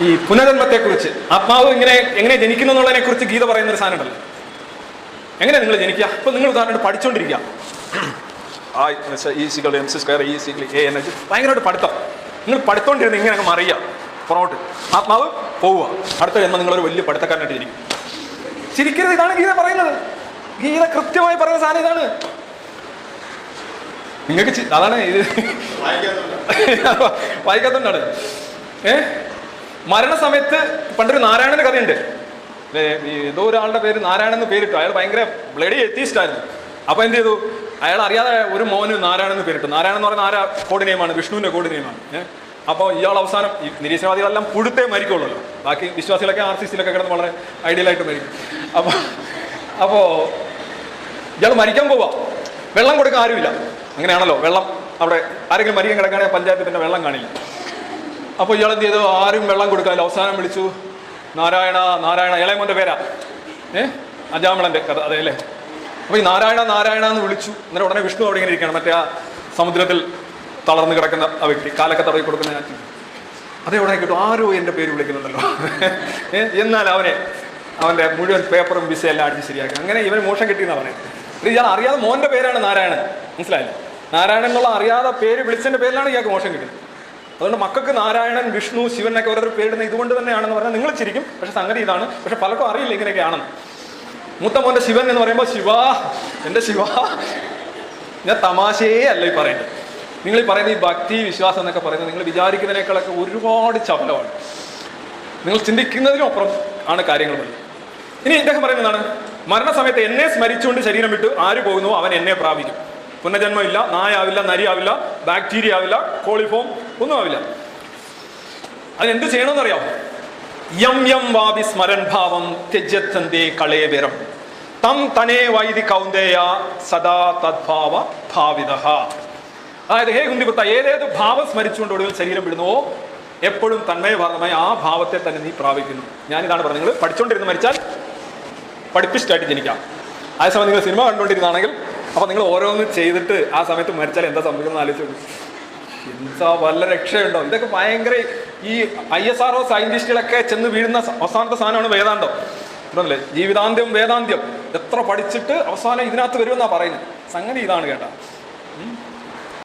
ഈ പുനരന്മത്തെ കുറിച്ച് ആത്മാവ് ഇങ്ങനെ എങ്ങനെ ജനിക്കുന്നു എന്നുള്ളതിനെ കുറിച്ച് ഗീത പറയുന്ന ഒരു സാധനം ഉണ്ടല്ലോ. എങ്ങനെ നിങ്ങൾ ജനിക്കുക? അപ്പൊ നിങ്ങൾ ഉദാഹരണം പഠിച്ചുകൊണ്ടിരിക്കുക എ ഭയങ്കരമായിട്ട് പഠിത്തം. നിങ്ങൾ പഠിത്തോണ്ടിരുന്ന ഇങ്ങനെ അങ്ങ് മറിയുക പുറകോട്ട്. ആത്മാവ് പോവുക. അടുത്ത ജന്മം നിങ്ങളൊരു വലിയ പഠിത്തക്കാരനായിട്ട് ഇരിക്കും ചിരിക്കരുത് ഇതാണ് ഗീത പറയുന്നത്. ഗീത കൃത്യമായി പറയുന്ന സാധനം ഇതാണ്. നിങ്ങൾക്ക് അതാണ് ഇത്. വായിക്കാത്തോണ്ടാണ് ഏ? മരണസമയത്ത് പണ്ടൊരു നാരായണന്റെ കഥയുണ്ട്. ഏതോ ഒരാളുടെ പേര് നാരായണൻ പേരിട്ടു. അയാൾ ഭയങ്കര ബ്ലഡി എത്തിയിട്ടായിരുന്നു അപ്പൊ എന്ത് ചെയ്തു? അയാൾ അറിയാതെ ഒരു മോന് നാരായണൻ എന്ന് പേരിട്ടു. നാരായണൻ എന്ന് പറയുന്ന ആരാ? കോഡ് വിഷ്ണുവിന്റെ കോഡ് നെയിമാണ് ഏഹ് അപ്പോൾ ഇയാൾ അവസാനം ഈ നിരീശ്വരവാദികളെല്ലാം പുഴുത്തേ മരിക്കുള്ളൂ ബാക്കി വിശ്വാസികളൊക്കെ ആർ സി സിയിലൊക്കെ കിടന്ന് വളരെ ഐഡിയലായിട്ട് മരിക്കും. അപ്പോൾ അപ്പോൾ ഇയാൾ മരിക്കാൻ പോവാ. വെള്ളം കൊടുക്കാൻ ആരുമില്ല. അങ്ങനെയാണല്ലോ വെള്ളം അവിടെ ആരെങ്കിലും മരിക്കാൻ കിടക്കുകയാണെങ്കിൽ പഞ്ചായത്തിൽ പിന്നെ വെള്ളം കാണില്ല. അപ്പോൾ ഇയാൾ എന്ത് ചെയ്തു? ആരും വെള്ളം കൊടുക്കാതെ അവസാനം വിളിച്ചു. നാരായണ നാരായണ ഇളയമോന്റെ പേരാ? ഏ? അജാമളന്റെ കഥ അതെ അല്ലേ? അപ്പോൾ ഈ നാരായണ നാരായണ എന്ന് വിളിച്ചു. എന്നിട്ട് ഉടനെ വിഷ്ണു അവിടെ ഇങ്ങനെ ഇരിക്കണം മറ്റേ ആ സമുദ്രത്തിൽ തളർന്നു കിടക്കുന്ന ആ വ്യക്തി. കാലൊക്കെ തടവി കൊടുക്കുന്ന ഞാൻ. അതേ ഉടനെ കിട്ടും. ആരോ എന്റെ പേര് വിളിക്കുന്നുണ്ടല്ലോ. എന്നാൽ അവനെ അവന്റെ മുഴുവൻ പേപ്പറും വിസ എല്ലാം അടിച്ച് ശരിയാക്കി. അങ്ങനെ ഇവന് മോശം കിട്ടിയെന്നാണ് പറയുന്നത്. ഇയാൾ അറിയാതെ മോന്റെ പേരാണ് നാരായണൻ. മനസ്സിലായില്ല? നാരായണൻ എന്നുള്ള അറിയാതെ പേര് വിളിച്ചതിന്റെ പേരിലാണ് ഇയാൾക്ക് മോശം കിട്ടുന്നത്. അതുകൊണ്ട് മക്കൾക്ക് നാരായണൻ വിഷ്ണു ശിവനൊക്കെ ഓരോരു പേരിടുന്ന ഇതുകൊണ്ട് തന്നെയാണെന്ന് പറഞ്ഞാൽ നിങ്ങൾ ചിരിക്കും. പക്ഷെ സംഗതി ഇതാണ്. പക്ഷെ പലർക്കും അറിയില്ല ഇങ്ങനെയൊക്കെയാണെന്ന് മൂത്ത മോന്റെ ശിവൻ എന്ന് പറയുമ്പോൾ ശിവ എന്റെ ശിവ. ഞാൻ തമാശയേ അല്ല ഈ പറയുന്നത്. നിങ്ങൾ ഈ പറയുന്ന ഈ ഭക്തി വിശ്വാസം എന്നൊക്കെ പറയുന്നത് നിങ്ങൾ വിചാരിക്കുന്നതിനേക്കാളൊക്കെ ഒരുപാട് ചപലമാണ് നിങ്ങൾ ചിന്തിക്കുന്നതിനും അപ്പുറം ആണ് കാര്യങ്ങൾ ഇനി ഇദ്ദേഹം പറയുന്നതാണ് മരണസമയത്ത് എന്നെ സ്മരിച്ചുകൊണ്ട് ശരീരം വിട്ടു ആര് പോകുന്നു? അവൻ എന്നെ പ്രാപിക്കും. പുനർജന്മം ഇല്ല നായാവില്ല നരിയാവില്ല ബാക്ടീരിയ ആവില്ല കോളിഫോം ഒന്നും ആവില്ല. അതിനെന്ത് ചെയ്യണമെന്നറിയാം? യം യം വാപി സ്മരൺ ഭാവം ത്യജത്തന്തേ കളേവരം തം തനേ വൈദി കൗന്ദേയ സദാ തദ്ഭാവ ഭാവിത. അതായത് ഹേ കുന്തിപുത്ത ഏതേത് ഭാവം സ്മരിച്ചുകൊണ്ട് ഒടുവിൽ ശരീരം വിടുന്നുവോ എപ്പോഴും തന്മയഭാഗമായി ആ ഭാവത്തെ തന്നെ നീ പ്രാപിക്കുന്നു. ഞാനിതാണ് പറഞ്ഞത്. നിങ്ങൾ പഠിച്ചുകൊണ്ടിരുന്ന് മരിച്ചാൽ പഠിപ്പിച്ചിട്ടായിട്ട് ജനിക്കാം. അതേസമയം നിങ്ങൾ സിനിമ കണ്ടുകൊണ്ടിരുന്നാണെങ്കിൽ അപ്പോൾ നിങ്ങൾ ഓരോന്ന് ചെയ്തിട്ട് ആ സമയത്ത് മരിച്ചാൽ എന്താ സംഭവിക്കുന്നത് ആലോചിച്ച്. എന്താ വല്ല രക്ഷയുണ്ടോ? ഇതൊക്കെ ഭയങ്കര ഈ ഐ എസ് ആർ ഒ സയന്റിസ്റ്റുകളൊക്കെ ചെന്ന് വീഴുന്ന അവസാനത്തെ സാധനമാണ് വേദാന്തം. പറഞ്ഞില്ലേ ജീവിതാന്ത്യം വേദാന്ത്യം. എത്ര പഠിച്ചിട്ട് അവസാനം ഇതിനകത്ത് വരുമെന്നാ പറയുന്നത്? സംഗതി ഇതാണ് കേട്ടാ.